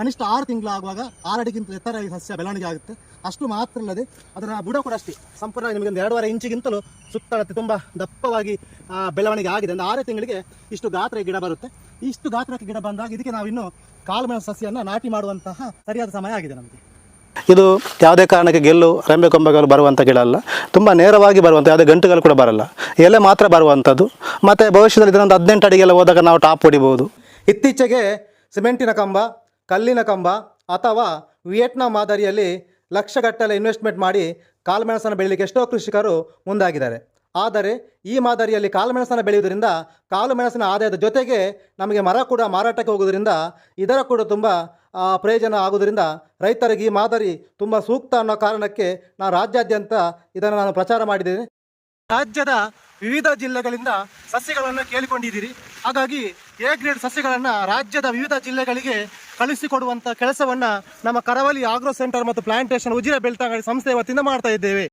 ಕನಿಷ್ಠ ಆರು ತಿಂಗಳು ಆಗುವಾಗ ಆರು ಅಡಿಗಿಂತ ಎತ್ತರ ಈ ಸಸ್ಯ ಬೆಳವಣಿಗೆ ಆಗುತ್ತೆ. ಅಷ್ಟು ಮಾತ್ರ ಅಲ್ಲದೆ ಅದರ ಬುಡ ಕೂಡ ಅಷ್ಟೇ. ಸಂಪೂರ್ಣವಾಗಿ ನಿಮಗೆ ಒಂದು ಎರಡೂವರೆ ಇಂಚಿಗಿಂತಲೂ ಸುತ್ತಳತೆ ತುಂಬ ದಪ್ಪವಾಗಿ ಬೆಳವಣಿಗೆ ಆಗಿದೆ. ಅಂದರೆ ಆರು ತಿಂಗಳಿಗೆ ಇಷ್ಟು ಗಾತ್ರ ಗಿಡ ಬರುತ್ತೆ. ಇಷ್ಟು ಗಾತ್ರಕ್ಕೆ ಗಿಡ ಬಂದಾಗ ಇದಕ್ಕೆ ನಾವು ನಾವಿನ್ನು ಕಾಳುಮೆಣಸು ಸಸ್ಯವನ್ನು ನಾಟಿ ಮಾಡುವಂತಹ ಸರಿಯಾದ ಸಮಯ ಆಗಿದೆ ನಮಗೆ. ಇದು ಯಾವುದೇ ಕಾರಣಕ್ಕೆ ಗೆಲ್ಲು ರೆಂಬೆ ಕೊಂಬೆಗಳು ಬರುವಂಥ ಗಿಡ ಅಲ್ಲ. ತುಂಬ ನೇರವಾಗಿ ಬರುವಂಥ ಯಾವುದೇ ಗಂಟುಗಳು ಕೂಡ ಬರಲ್ಲ. ಎಲೆ ಮಾತ್ರ ಬರುವಂಥದ್ದು ಮತ್ತು ಭವಿಷ್ಯದಲ್ಲಿ ಇದನ್ನೊಂದು ಹದಿನೆಂಟು ಅಡಿಗೆಲ್ಲ ಹೋದಾಗ ನಾವು ಟಾಪ್ ಹೊಡಿಬೋದು. ಇತ್ತೀಚೆಗೆ ಸಿಮೆಂಟಿನ ಕಂಬ ಕಲ್ಲಿನ ಕಂಬ ಅಥವಾ ವಿಯೆಟ್ನಾಂ ಮಾದರಿಯಲ್ಲಿ ಲಕ್ಷಗಟ್ಟಲೆ ಇನ್ವೆಸ್ಟ್ಮೆಂಟ್ ಮಾಡಿ ಕಾಳುಮೆಣಸನ್ನು ಬೆಳೀಲಿಕ್ಕೆ ಎಷ್ಟೋ ಕೃಷಿಕರು ಮುಂದಾಗಿದ್ದಾರೆ. ಆದರೆ ಈ ಮಾದರಿಯಲ್ಲಿ ಕಾಳುಮೆಣಸನ್ನು ಬೆಳೆಯುವುದರಿಂದ ಕಾಳುಮೆಣಸಿನ ಆದಾಯದ ಜೊತೆಗೆ ನಮಗೆ ಮರ ಕೂಡ ಮಾರಾಟಕ್ಕೆ ಹೋಗುವುದರಿಂದ ಇದರ ಕೂಡ ತುಂಬ ಪ್ರಯೋಜನ ಆಗೋದ್ರಿಂದ ರೈತರಿಗೆ ಈ ಮಾದರಿ ತುಂಬ ಸೂಕ್ತ ಅನ್ನೋ ಕಾರಣಕ್ಕೆ ನಾನು ರಾಜ್ಯಾದ್ಯಂತ ಇದನ್ನು ನಾನು ಪ್ರಚಾರ ಮಾಡಿದ್ದೇನೆ. ರಾಜ್ಯದ ವಿವಿಧ ಜಿಲ್ಲೆಗಳಿಂದ ಸಸ್ಯಗಳನ್ನು ಕೇಳಿಕೊಂಡಿದ್ದೀರಿ. ಹಾಗಾಗಿ ಎ ಗ್ರೇಡ್ ಸಸ್ಯಗಳನ್ನು ರಾಜ್ಯದ ವಿವಿಧ ಜಿಲ್ಲೆಗಳಿಗೆ ಕಳಿಸಿಕೊಡುವಂತಹ ಕೆಲಸವನ್ನು ನಮ್ಮ ಕರಾವಳಿ ಆಗ್ರೋ ಸೆಂಟರ್ ಮತ್ತು ಪ್ಲಾಂಟೇಶನ್ ಉಜಿರೆ ಬೆಳ್ತಂಗಡಿ ಸಂಸ್ಥೆ ವತಿಯಿಂದ ಮಾಡ್ತಾ ಇದ್ದೇವೆ.